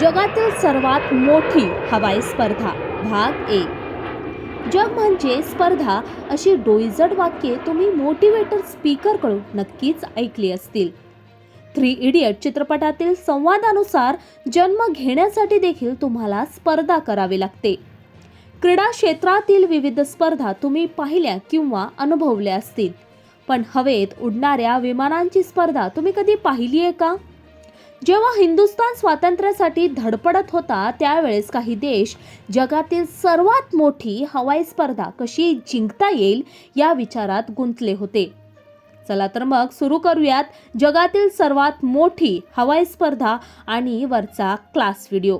जगातील सर्वात मोठी हवाई स्पर्धा भाग एक. जग म्हणजे स्पर्धा अशी डोईजड वाक्ये तुम्ही मोटिवेटर स्पीकरकडून नक्कीच ऐकली असतील. थ्री इडियट चित्रपटातील संवादानुसार जन्म घेण्यासाठी देखील तुम्हाला स्पर्धा करावी लागते. क्रीडा क्षेत्रातील विविध स्पर्धा तुम्ही पाहिल्या किंवा अनुभवल्या असतील. पण हवेत उडणाऱ्या विमानांची स्पर्धा तुम्ही कधी पाहिली आहे का? जेव्हा हिंदुस्तान स्वातंत्र्यासाठी धडपडत होता त्यावेळेस काही देश जगातील सर्वात मोठी हवाई स्पर्धा कशी जिंकता येईल या विचारात गुंतले होते. चला तर मग सुरू करूयात जगातील सर्वात मोठी हवाई स्पर्धा आणि वरचा क्लास व्हिडिओ.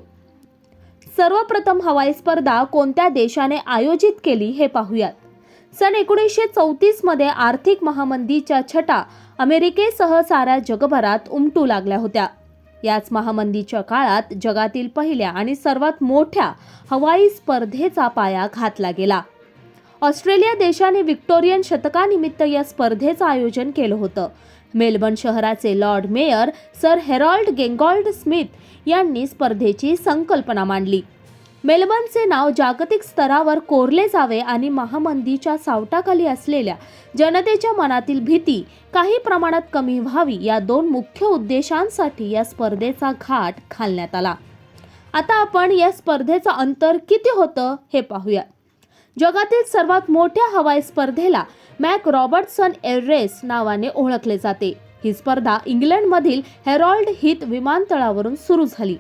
सर्वप्रथम हवाई स्पर्धा कोणत्या देशाने आयोजित केली हे पाहूयात. सन एकोणीसशे चौतीसमध्ये आर्थिक महामंदीच्या छटा अमेरिकेसह साऱ्या जगभरात उमटू लागल्या होत्या. याच महामंदीच्या काळात जगातील पहिल्या आणि सर्वात मोठ्या हवाई स्पर्धेचा पाया घातला गेला. ऑस्ट्रेलिया देशाने व्हिक्टोरियन शतकानिमित्त या स्पर्धेचं आयोजन केलं होतं. मेलबर्न शहराचे lord mayor sir Harold Gengoult Smith यांनी स्पर्धेची संकल्पना मांडली. मेलबर्नचे नाव जागतिक स्तरावर कोरले जावे आणि महामंदीच्या सावटाखाली असलेल्या जनतेच्या मनातील भीती काही प्रमाणात कमी व्हावी या दोन मुख्य उद्देशांसाठी या स्पर्धेचा घाट घालण्यात आला. आता आपण या स्पर्धेचं अंतर किती होतं हे पाहूया. जगातील सर्वात मोठ्या हवाई स्पर्धेला मॅक रॉबर्टसन एअररेस नावाने ओळखले जाते. ही स्पर्धा इंग्लंडमधील हेरॉल्ड हिथ विमानतळावरून सुरू झाली.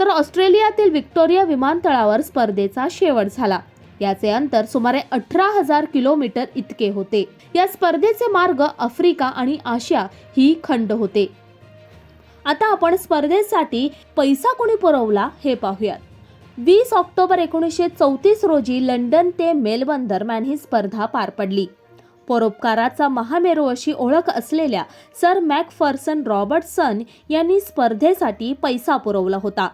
तर ऑस्ट्रेलियातील विक्टोरिया विमानतळावर स्पर्धेचा शेवट झाला. याचे अंतर सुमारे अठरा हजार किलोमीटर इतके होते. या स्पर्धेचे मार्ग आफ्रिका आणि आशिया ही खंड होते. आता आपण स्पर्धेसाठी पैसा कोणी पुरवला हे पाहूयात. वीस ऑक्टोबर एकोणीसशे चौतीस रोजी लंडन ते मेलबर्न दरम्यान ही स्पर्धा पार पडली. परोपकाराचा महामेरू अशी ओळख असलेल्या सर मॅकफर्सन रॉबर्टसन यांनी स्पर्धेसाठी पैसा पुरवला होता.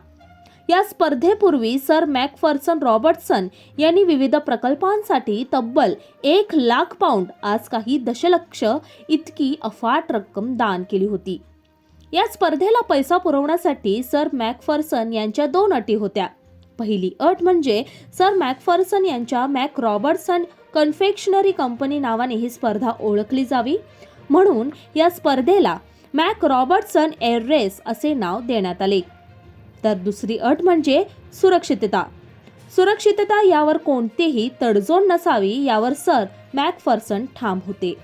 या स्पर्धेपूर्वी सर मॅकफर्सन रॉबर्टसन यांनी विविध प्रकल्पांसाठी तब्बल एक लाख पाऊंड आज काही दशलक्ष इतकी अफाट रक्कम दान केली होती. या स्पर्धेला पैसा पुरवण्यासाठी सर मॅकफर्सन यांच्या दोन अटी होत्या. पहिली अट म्हणजे सर मॅकफर्सन यांच्या मॅक रॉबर्टसन कन्फेक्शनरी कंपनी नावाने ही स्पर्धा ओळखली जावी. म्हणून या स्पर्धेला मॅक रॉबर्टसन एअर रेस असे नाव देण्यात आले. तर दुसरी अट म्हणजे सुरक्षितता. सुरक्षितता यावर कोणतेही तडजोड नसावी यावर सर मॅकफर्सन ठाम होते.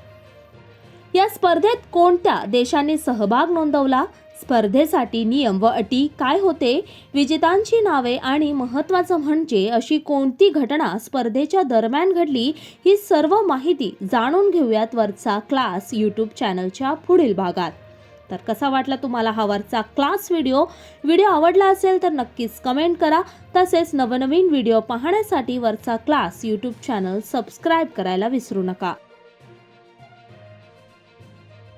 या स्पर्धेत कोणत्या देशांनी सहभाग नोंदवला? स्पर्धेसाठी नियम व अटी काय होते? विजेतांची नावे आणि महत्त्वाचं म्हणजे अशी कोणती घटना स्पर्धेच्या दरम्यान घडली? ही सर्व माहिती जाणून घेऊयात वरचा क्लास यूट्यूब चॅनलच्या पुढील भागात. तर कसा वाटला तुम्हाला हा वरचा क्लास व्हिडिओ व्हिडिओ आवडला असेल तर नक्कीच कमेंट करा. तसेच नवनवीन व्हिडिओ पाहण्यासाठी वरचा क्लास यूट्यूब चॅनल सबस्क्राईब करायला विसरू नका.